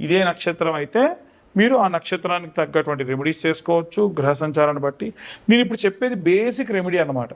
ఇదే నక్షత్రం అయితే మీరు ఆ నక్షత్రానికి తగ్గటువంటి రెమెడీస్ చేసుకోవచ్చు గ్రహ సంచారాన్ని బట్టి. నేను ఇప్పుడు చెప్పేది బేసిక్ రెమెడీ అన్నమాట.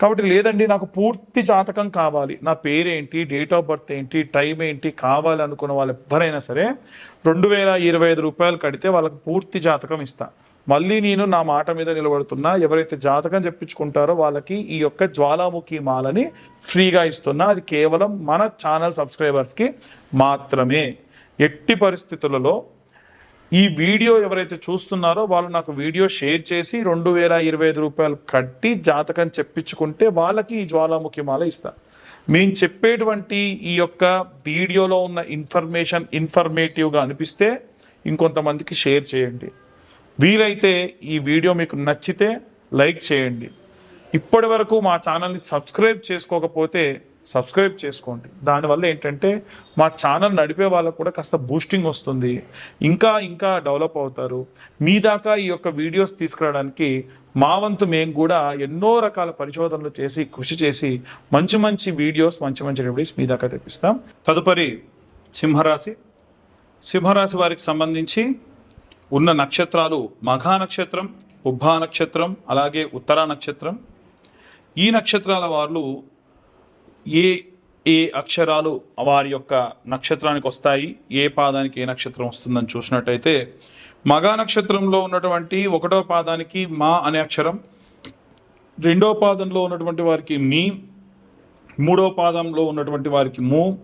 కాబట్టి లేదండి నాకు పూర్తి జాతకం కావాలి. నా పేరేంటి డేట్ ఆఫ్ బర్త్ ఏంటి టైం ఏంటి కావాలి అనుకున్న వాళ్ళు ఎవరైనా సరే రెండు వేల ఇరవై ఐదు రూపాయలు కడితే వాళ్ళకి పూర్తి జాతకం ఇస్తా. మళ్ళీ నేను నా మాట మీద నిలబడుతున్నా ఎవరైతే జాతకం చెప్పించుకుంటారో వాళ్ళకి ఈ యొక్క జ్వాలాముఖి మాలని ఫ్రీగా ఇస్తున్నా. అది కేవలం మన ఛానల్ సబ్స్క్రైబర్స్కి మాత్రమే. ఎట్టి పరిస్థితులలో ఈ వీడియో ఎవరైతే చూస్తున్నారో వాళ్ళు నాకు వీడియో షేర్ చేసి రెండు వేల ఇరవై ఐదు రూపాయలు కట్టి జాతకం చెప్పించుకుంటే వాళ్ళకి ఈ జ్వాలాముఖి మాల ఇస్తాను మేము చెప్పేటువంటి ఈ యొక్క వీడియోలో ఉన్న ఇన్ఫర్మేషన్ ఇన్ఫర్మేటివ్గా అనిపిస్తే ఇంకొంతమందికి షేర్ చేయండి. వీలైతే ఈ వీడియో మీకు నచ్చితే లైక్ చేయండి. ఇప్పటి వరకు మా ఛానల్ని సబ్స్క్రైబ్ చేసుకోకపోతే సబ్స్క్రైబ్ చేసుకోండి. దానివల్ల ఏంటంటే మా ఛానల్ నడిపే వాళ్ళకు కూడా కాస్త బూస్టింగ్ వస్తుంది. ఇంకా ఇంకా డెవలప్ అవుతారు. మీ దాకా ఈ యొక్క వీడియోస్ తీసుకురావడానికి మా వంతు మేము కూడా ఎన్నో రకాల పరిశోధనలు చేసి కృషి చేసి మంచి మంచి వీడియోస్ మంచి మంచి రెమెడీస్ మీ దాకా తెప్పిస్తాం. తదుపరి సింహరాశి. సింహరాశి వారికి సంబంధించి ఉన్న నక్షత్రాలు మఘా నక్షత్రం ఉబ్బా నక్షత్రం అలాగే ఉత్తరా నక్షత్రం. ఈ నక్షత్రాల వాళ్ళు ఏ ఏ అక్షరాలు వారి యొక్క నక్షత్రానికి వస్తాయి ఏ పాదానికి ఏ నక్షత్రం వస్తుందని చూసినట్టయితే మగా నక్షత్రంలో ఉన్నటువంటి ఒకటో పాదానికి మా అనే అక్షరం రెండో పాదంలో ఉన్నటువంటి వారికి మీ మూడో పాదంలో ఉన్నటువంటి వారికి మూ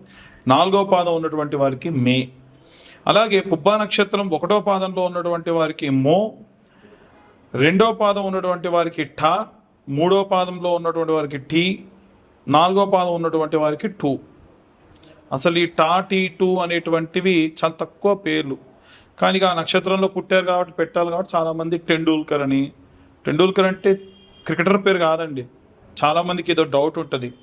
నాలుగో పాదం ఉన్నటువంటి వారికి మే. అలాగే పుబ్బా నక్షత్రం ఒకటో పాదంలో ఉన్నటువంటి వారికి మో రెండో పాదం ఉన్నటువంటి వారికి ఠ మూడో పాదంలో ఉన్నటువంటి వారికి టీ నాలుగో పాదం ఉన్నటువంటి వారికి టూ. అసలు ఈ టా టీ టూ అనేటువంటివి చాలా తక్కువ పేర్లు. కానీ ఆ నక్షత్రంలో పుట్టారు కాబట్టి పెట్టాలి కాబట్టి చాలామంది టెండూల్కర్ అని. టెండూల్కర్ అంటే క్రికెటర్ పేరు కాదండి. చాలామందికి ఏదో డౌట్ ఉంటుంది.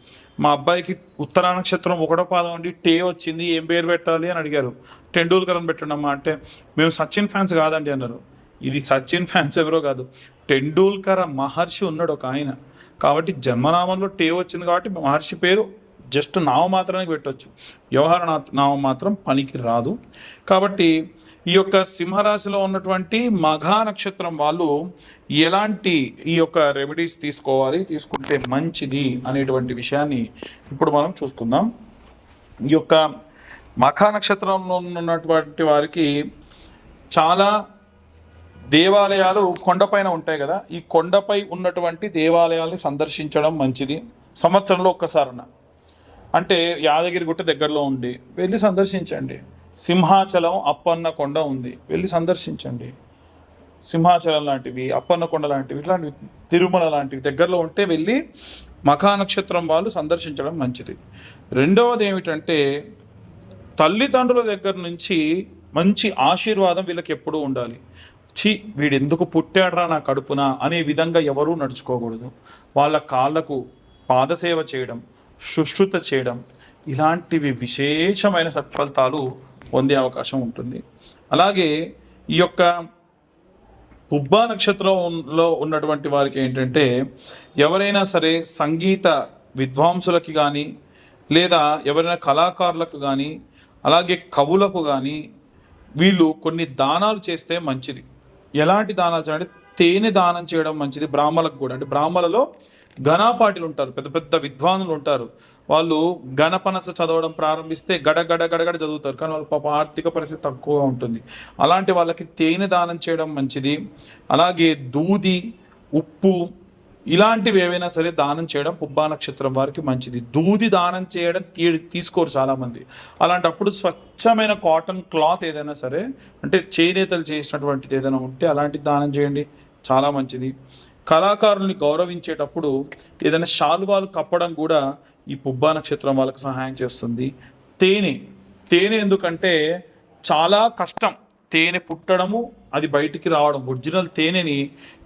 మా అబ్బాయికి ఉత్తరా నక్షత్రం ఒకటో పాదం అండి టే వచ్చింది ఏం పేరు పెట్టాలి అని అడిగారు. టెండూల్కర్ అని పెట్టండి అమ్మా అంటే మేము సచిన్ ఫ్యాన్స్ కాదండి అన్నారు. ఇది సచిన్ ఫ్యాన్స్ ఎవరో కాదు. టెండూల్కర్ మహర్షి ఉన్నాడు ఒక ఆయన. కాబట్టి జన్మనామంలో టే వచ్చింది కాబట్టి మహర్షి పేరు జస్ట్ నామ మాత్రానికి పెట్టవచ్చు వ్యవహార నామం మాత్రం పనికి రాదు. కాబట్టి ఈ యొక్క సింహరాశిలో ఉన్నటువంటి మఘా నక్షత్రం వాళ్ళు ఎలాంటి ఈ యొక్క రెమెడీస్ తీసుకోవాలి తీసుకుంటే మంచిది అనేటువంటి విషయాన్ని ఇప్పుడు మనం చూసుకుందాం. ఈ యొక్క మఖా నక్షత్రంలో ఉన్నటువంటి వారికి చాలా దేవాలయాలు కొండపైన ఉంటాయి కదా ఈ కొండపై ఉన్నటువంటి దేవాలయాల్ని సందర్శించడం మంచిది. సంవత్సరంలో ఒక్కసారన అంటే యాదగిరి గుట్ట దగ్గరలో ఉండి వెళ్ళి సందర్శించండి. సింహాచలం అప్పన్న కొండ ఉంది వెళ్ళి సందర్శించండి. సింహాచలం లాంటివి అప్పన్న కొండ లాంటివి ఇట్లాంటివి తిరుమల లాంటివి దగ్గరలో ఉంటే వెళ్ళి మఖా నక్షత్రం వాళ్ళు సందర్శించడం మంచిది. రెండవది ఏమిటంటే తల్లిదండ్రుల దగ్గర నుంచి మంచి ఆశీర్వాదం వీళ్ళకి ఎప్పుడూ ఉండాలి. ఛీ వీడు ఎందుకు పుట్టాడ్రా నా కడుపున అనే విధంగా ఎవరూ నడుచుకోకూడదు. వాళ్ళ కాళ్ళకు పాదసేవ చేయడం శుశ్రుత చేయడం ఇలాంటివి విశేషమైన సత్ఫలితాలు పొందే అవకాశం ఉంటుంది. అలాగే ఈ యొక్క పుబ్బా నక్షత్రంలో ఉన్నటువంటి వారికి ఏంటంటే ఎవరైనా సరే సంగీత విద్వాంసులకి కానీ లేదా ఎవరైనా కళాకారులకు కానీ అలాగే కవులకు కానీ వీళ్ళు కొన్ని దానాలు చేస్తే మంచిది. ఎలాంటి దానాలు చేయాలంటే తేనె దానం చేయడం మంచిది బ్రాహ్మలకు కూడా. అంటే బ్రాహ్మలలో ఘనాపాటిలు ఉంటారు పెద్ద పెద్ద విద్వానులు ఉంటారు. వాళ్ళు గణపనస చదవడం ప్రారంభిస్తే గడ గడ గడగడ చదువుతారు. కానీ వాళ్ళ పాప ఆర్థిక పరిస్థితి తక్కువగా ఉంటుంది. అలాంటి వాళ్ళకి తేనె దానం చేయడం మంచిది. అలాగే దూది ఉప్పు ఇలాంటివి ఏవైనా సరే దానం చేయడం పుబ్బా నక్షత్రం వారికి మంచిది. దూది దానం చేయడం తీ తీసుకోరు చాలామంది. అలాంటప్పుడు స్వచ్ఛమైన కాటన్ క్లాత్ ఏదైనా సరే అంటే చేనేతలు చేసినటువంటిది ఏదైనా ఉంటే అలాంటి దానం చేయండి. చాలా మంచిది. కళాకారుల్ని గౌరవించేటప్పుడు ఏదైనా శాలువాలు కప్పడం కూడా ఈ పుబ్బా నక్షత్రం వాళ్ళకి సహాయం చేస్తుంది. తేనె. తేనె ఎందుకంటే చాలా కష్టం. తేనె పుట్టడము అది బయటికి రావడం ఒరిజినల్ తేనెని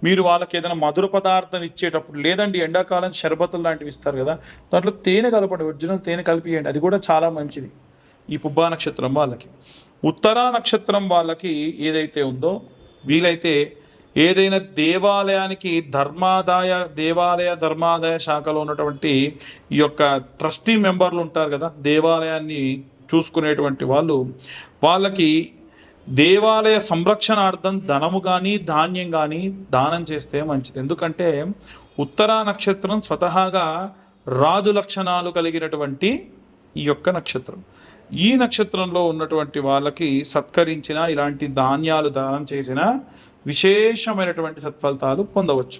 మీరు వాళ్ళకి ఏదైనా మధుర పదార్థం ఇచ్చేటప్పుడు లేదండి ఎండాకాలం షర్బతులు లాంటివి ఇస్తారు కదా దాంట్లో తేనె కలపండి ఒరిజినల్ తేనె కలిపియండి అది కూడా చాలా మంచిది ఈ పుబ్బా నక్షత్రం వాళ్ళకి. ఉత్తరా నక్షత్రం వాళ్ళకి ఏదైతే ఉందో వీలైతే ఏదైనా దేవాలయానికి ధర్మాదాయ దేవాలయ ధర్మాదాయ శాఖలో ఉన్నటువంటి ఈ యొక్క ట్రస్టీ మెంబర్లు ఉంటారు కదా దేవాలయాన్ని చూసుకునేటువంటి వాళ్ళు వాళ్ళకి దేవాలయ సంరక్షణార్థం ధనము కానీ ధాన్యం కానీ దానం చేస్తే మంచిది ఎందుకంటే ఉత్తరా నక్షత్రం స్వతహాగా రాజు లక్షణాలు కలిగినటువంటి ఈ యొక్క నక్షత్రం. ఈ నక్షత్రంలో ఉన్నటువంటి వాళ్ళకి సత్కరించిన ఇలాంటి ధాన్యాలు దానం చేసిన విశేషమైనటువంటి సత్ఫలితాలు పొందవచ్చు.